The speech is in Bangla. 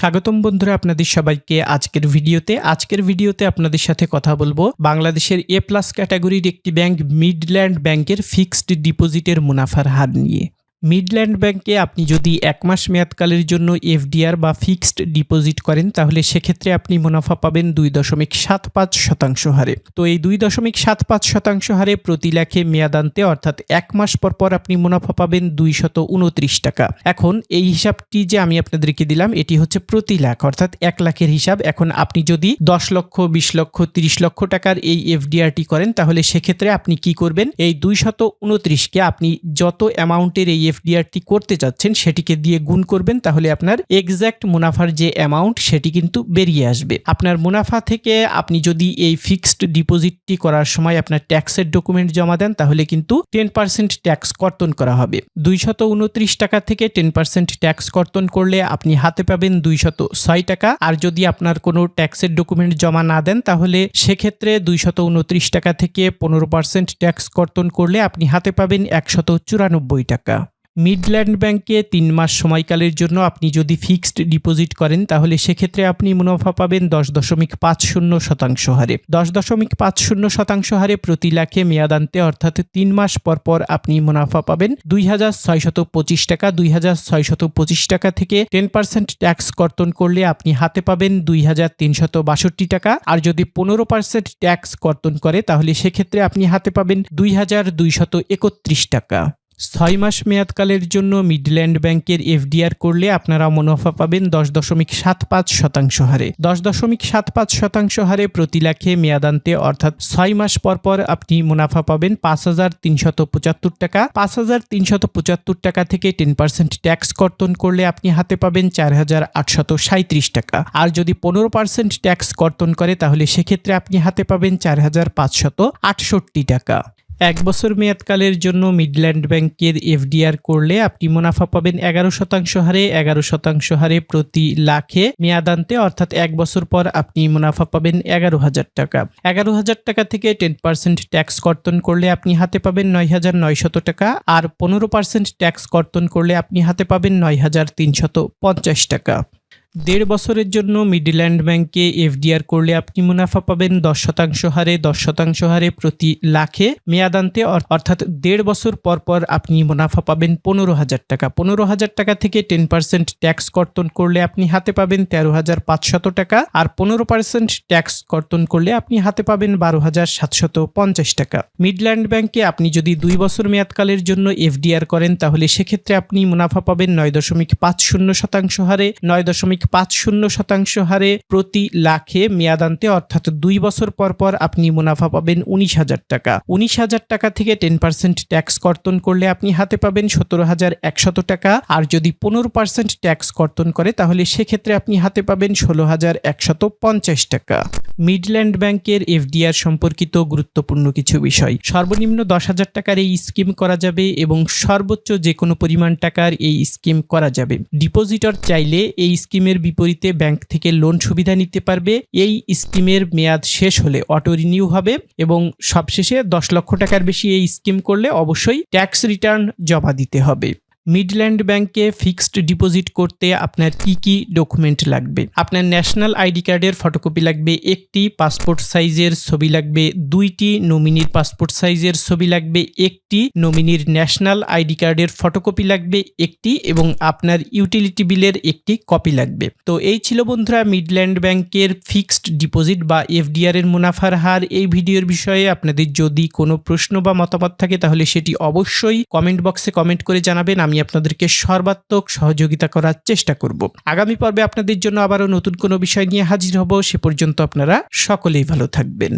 স্বাগতম বন্ধুরা আপনাদের সবাইকে আজকের ভিডিওতে। আজকের ভিডিওতে আপনাদের সাথে কথা বলব বাংলাদেশের এ প্লাস ক্যাটাগরির একটি ব্যাংক মিডল্যান্ড ব্যাংকের ফিক্সড ডিপোজিটের মুনাফার হার নিয়ে। মিডল্যান্ড ব্যাংকে আপনি যদি এক মাস মেয়াদকালের জন্য এফডিআর বা ফিক্সড ডিপোজিট করেন, তাহলে সেক্ষেত্রে আপনি মুনাফা পাবেন দুই দশমিক সাত পাঁচ শতাংশ হারে। তো এই দুই দশমিক সাত পাঁচ শতাংশ হারে প্রতি লাখে মেয়াদান্তে অর্থাৎ এক মাস পর পর আপনি মুনাফা পাবেন দুই শত উনত্রিশ টাকা। এখন এই হিসাবটি যে আমি আপনাদেরকে দিলাম, এটি হচ্ছে প্রতি লাখ, অর্থাৎ এক লাখের হিসাব। এখন আপনি যদি দশ লক্ষ, বিশ লক্ষ, তিরিশ লক্ষ টাকার এই এফডিআরটি করেন, তাহলে সেক্ষেত্রে আপনি কি করবেন? এই দুই শত উনত্রিশকে আপনি যত অ্যামাউন্টের এই এফডিআরটি করতে চাচ্ছেন, সেটিকে দিয়ে গুণ করবেন, তাহলে আপনার এক্স্যাক্ট মুনাফার যে অ্যামাউন্ট সেটি কিন্তু বেরিয়ে আসবে। আপনার মুনাফা থেকে আপনি যদি এই ফিক্সড ডিপোজিটটি করার সময় আপনার ট্যাক্সের ডকুমেন্ট জমা দেন, তাহলে কিন্তু টেন পার্সেন্ট ট্যাক্স কর্তন করা হবে। দুইশত উনত্রিশ টাকা থেকে টেন পার্সেন্ট ট্যাক্স কর্তন করলে আপনি হাতে পাবেন দুইশত ছয় টাকা। আর যদি আপনার কোনো ট্যাক্সের ডকুমেন্ট জমা না দেন, তাহলে সেক্ষেত্রে দুইশত উনত্রিশ টাকা থেকে পনেরো পার্সেন্ট ট্যাক্স কর্তন করলে আপনি হাতে পাবেন একশত চুরানব্বই টাকা। মিডল্যান্ড ব্যাংকে তিন মাস সময়কালের জন্য আপনি যদি ফিক্সড ডিপোজিট করেন, তাহলে সেক্ষেত্রে আপনি মুনাফা পাবেন দশ দশমিক পাঁচ শূন্য শতাংশ হারে। দশ দশমিক পাঁচ শূন্য শতাংশ হারে প্রতি লাখে মেয়াদান্তে অর্থাৎ তিন মাস পর পর আপনি মুনাফা পাবেন দুই হাজার ছয়শত পঁচিশ টাকা। দুই হাজার ছয়শত পঁচিশ টাকা থেকে টেন পার্সেন্ট ট্যাক্স কর্তন করলে আপনি হাতে পাবেন দুই হাজার তিনশত বাষট্টি টাকা। আর যদি পনেরো পার্সেন্ট ট্যাক্স কর্তন করে, তাহলে সেক্ষেত্রে আপনি হাতে পাবেন দুই হাজার দুইশত একত্রিশ টাকা। ছয় মাস মেয়াদকালের জন্য মিডল্যান্ড ব্যাংকের এফডিআর করলে আপনারা মুনাফা পাবেন দশ দশমিক সাত পাঁচ শতাংশ হারে। দশ দশমিক সাত পাঁচ শতাংশ হারে প্রতি লাখে মেয়াদান্তে অর্থাৎ ছয় মাস পর পর আপনি মুনাফা পাবেন পাঁচ হাজার তিনশত পঁচাত্তর টাকা। পাঁচ হাজার তিনশত পঁচাত্তর টাকা থেকে টেন পার্সেন্ট ট্যাক্স কর্তন করলে আপনি হাতে পাবেন চার হাজার আটশত সাঁত্রিশ টাকা। আর যদি পনেরো পার্সেন্ট ট্যাক্স কর্তন করে তাহলে সেক্ষেত্রে আপনি হাতে পাবেন চার হাজার পাঁচশত আটষট্টি টাকা। এক বছর মেয়াদকালের জন্য মিডল্যান্ড ব্যাংকের এফডিআর করলে আপনি মুনাফা পাবেন এগারো শতাংশ হারে, এগারো শতাংশ হারে প্রতি লাখে মেয়াদান্তে, অর্থাৎ এক বছর পর আপনি মুনাফা পাবেন এগারো হাজার টাকা। এগারো হাজার টাকা থেকে টেন পার্সেন্ট ট্যাক্স কর্তন করলে আপনি হাতে পাবেন নয় হাজার নয়শত টাকা, আর পনেরো পার্সেন্ট ট্যাক্স কর্তন করলে আপনি হাতে পাবেন নয় হাজার তিনশত পঞ্চাশ টাকা। দেড় বছরের জন্য মিডল্যান্ড ব্যাংকে এফডিআর করলে আপনি মুনাফা পাবেন দশ শতাংশ হারে, দশ শতাংশ হারে প্রতি লাখে মেয়াদান্তে, অর- অর্থাৎ দেড় বছর পর পর আপনি মুনাফা পাবেন পনেরো হাজার টাকা। পনেরো হাজার টাকা থেকে টেন পার্সেন্ট ট্যাক্স কর্তন করলে আপনি হাতে পাবেন তেরো হাজার পাঁচশত টাকা আর পনেরো পার্সেন্ট ট্যাক্স কর্তন করলে আপনি হাতে পাবেন বারো হাজার সাতশত পঞ্চাশ টাকা। মিডল্যান্ড ব্যাংকে আপনি যদি দুই বছর মেয়াদকালের জন্য এফডিআর করেন তাহলে সেক্ষেত্রে আপনি মুনাফা পাবেন নয় দশমিক পাঁচ শূন্য শতাংশ হারে, নয় দশমিক পাঁচ শূন্য শতাংশ হারে প্রতি লাখে মেয়াদান্তে, অর্থাৎ দুই বছর পর পর আপনি মুনাফা পাবেন উনিশ হাজার টাকা। উনিশ হাজার টাকা থেকে টেন পার্সেন্ট ট্যাক্স কর্তন করলে আপনি হাতে পাবেন সতেরো হাজার একশত টাকা। আর যদি পনেরো পার্সেন্ট ট্যাক্স কর্তন করে, তাহলে সেক্ষেত্রে আপনি হাতে পাবেন ষোলো হাজার একশত পঞ্চাশ টাকা। মিডল্যান্ড ব্যাংকের এফডিআর সম্পর্কিত গুরুত্বপূর্ণ কিছু বিষয়। সর্বনিম্ন দশ হাজার টাকার এই স্কিম করা যাবে এবং সর্বোচ্চ যে কোনো পরিমাণ টাকার এই স্কিম করা যাবে। ডিপোজিটর চাইলে এই স্কিমের বিপরীতে ব্যাংক থেকে লোন সুবিধা নিতে পারবে। এই স্কিমের মেয়াদ শেষ হলে অটো রিনিউ হবে এবং সবশেষে দশ লক্ষ টাকার বেশি এই স্কিম করলে অবশ্যই ট্যাক্স রিটার্ন জমা দিতে হবে। মিডল্যান্ড ব্যাংকে ফিক্সড ডিপোজিট করতে আপনার কি কি ডকুমেন্ট লাগবে? আপনার ন্যাশনাল আইডি কার্ডের ফটোকপি লাগবে, একটি পাসপোর্ট সাইজের ছবি লাগবে, দুইটি নমিনির পাসপোর্ট সাইজের ছবি লাগবে, একটি নমিনির ন্যাশনাল আইডি কার্ডের ফটোকপি লাগবে, একটি এবং আপনার ইউটিলিটি বিলের একটি কপি লাগবে। তো এই ছিল বন্ধুরা মিডল্যান্ড ব্যাংকের ফিক্সড ডিপোজিট বা এফডিআর এর মুনাফার হার। এই ভিডিওর বিষয়ে আপনাদের যদি কোনো প্রশ্ন বা মতামত থাকে তাহলে সেটি অবশ্যই কমেন্ট বক্সে কমেন্ট করে জানাবেন, আমি আপনাদেরকে সর্বাত্মক সহযোগিতা করার চেষ্টা করব। আগামী পর্বে আপনাদের জন্য আবারও নতুন কোনো বিষয় নিয়ে হাজির হব। সে পর্যন্ত আপনারা সকলেই ভালো থাকবেন।